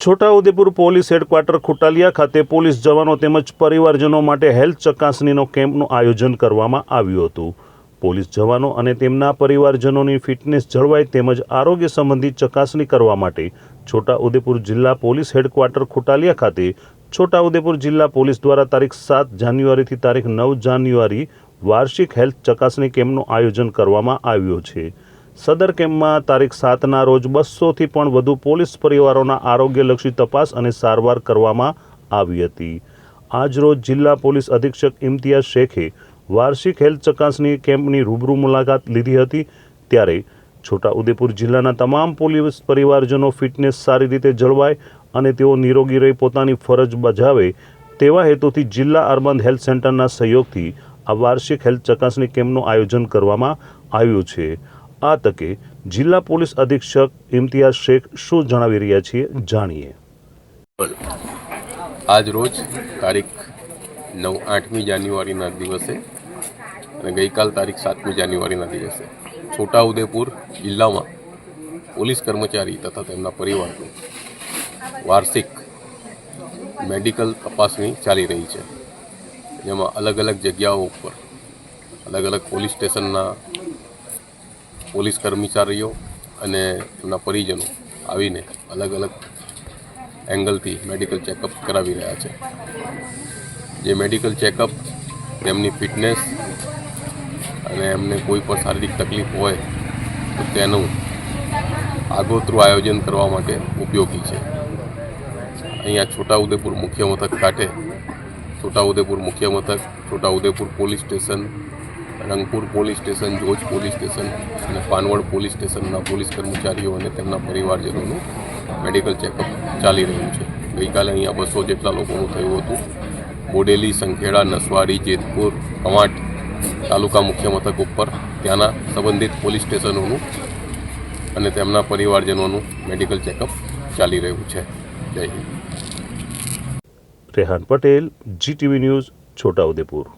Chhota Udepur police headquarter ખુટાલિયા ખાતે police જવાનો તેમજ પરિવારજનો માટે હેલ્થ ચકાસણીનો કેમ્પનું આયોજન કરવામાં આવ્યું હતું. પોલીસ જવાનો અને તેમના પરિવારજનોની ફિટનેસ જળવાય તેમજ આરોગ્ય સંબંધી ચકાસણી કરવા માટે છોટાઉદેપુર જિલ્લા પોલીસ હેડક્વાર્ટર ખુટાલિયા ખાતે છોટાઉદેપુર જિલ્લા પોલીસ દ્વારા તારીખ સાત જાન્યુઆરીથી તારીખ નવ જાન્યુઆરી વાર્ષિક હેલ્થ ચકાસણી કેમ્પનું આયોજન કરવામાં આવ્યું છે. સદર કેમ્પમાં તારીખ સાતના રોજ બસોથી પણ વધુ પોલીસ પરિવારોના આરોગ્યલક્ષી તપાસ અને સારવાર કરવામાં આવી હતી. આજરોજ જિલ્લા પોલીસ અધિક્ષક ઇમ્તિયાઝ શેખે વાર્ષિક હેલ્થ ચકાસણી કેમ્પની રૂબરૂ મુલાકાત લીધી હતી. ત્યારે છોટાઉદેપુર જિલ્લાના તમામ પોલીસ પરિવારજનો ફિટનેસ સારી રીતે જળવાય અને તેઓ નિરોગી રહી પોતાની ફરજ બજાવે તેવા હેતુથી જિલ્લા અર્બન હેલ્થ સેન્ટરના સહયોગથી આ વાર્ષિક હેલ્થ ચકાસણી કેમ્પનું આયોજન કરવામાં આવ્યું છે. આ તકે જિલ્લા પોલીસ અધિક્ષક ઇમ્તિયાઝ શેખ શું જણાવી રહ્યા છીએ જાણીએ. આજ રોજ તારીખ નવ આઠમી જાન્યુઆરીના દિવસે અને ગઈકાલ તારીખ સાતમી જાન્યુઆરીના દિવસે છોટાઉદેપુર જિલ્લામાં પોલીસ કર્મચારી તથા તેમના પરિવારનું વાર્ષિક મેડિકલ તપાસણી ચાલી રહી છે. જેમાં અલગ અલગ જગ્યાઓ ઉપર અલગ અલગ પોલીસ સ્ટેશનના પોલીસ કર્મચારીઓ અને તેમના પરિજનો આવીને અલગ અલગ એંગલથી મેડિકલ ચેકઅપ કરાવી રહ્યા છે. જે મેડિકલ ચેકઅપ, તેમની ફિટનેસ અને એમને કોઈ પણ શારીરિક તકલીફ હોય તો તેનું આગોતરું આયોજન કરવા માટે ઉપયોગી છે. અહીંયા છોટાઉદેપુર મુખ્ય મથક કાંઠે છોટાઉદેપુર મુખ્ય મથક, Chhota Udepur police station Rangpur police station, Joj police station અને પાનવડ પોલીસ સ્ટેશનના પોલીસ કર્મચારીઓ અને તેમના પરિવારજનોનું મેડિકલ ચેકઅપ ચાલી રહ્યું છે. ગઈકાલે અહીંયા બસો જેટલા લોકોનું થયું હતું. બોડેલી, સંખેડા, નસવાડી, જેતપુર, કવાંટ તાલુકા મુખ્ય મથક ઉપર ત્યાંના સંબંધિત પોલીસ સ્ટેશનોનું અને તેમના પરિવારજનોનું મેડિકલ ચેકઅપ ચાલી રહ્યું છે. જય Hind. Rehan Patel GTV news, Chhota Udepur.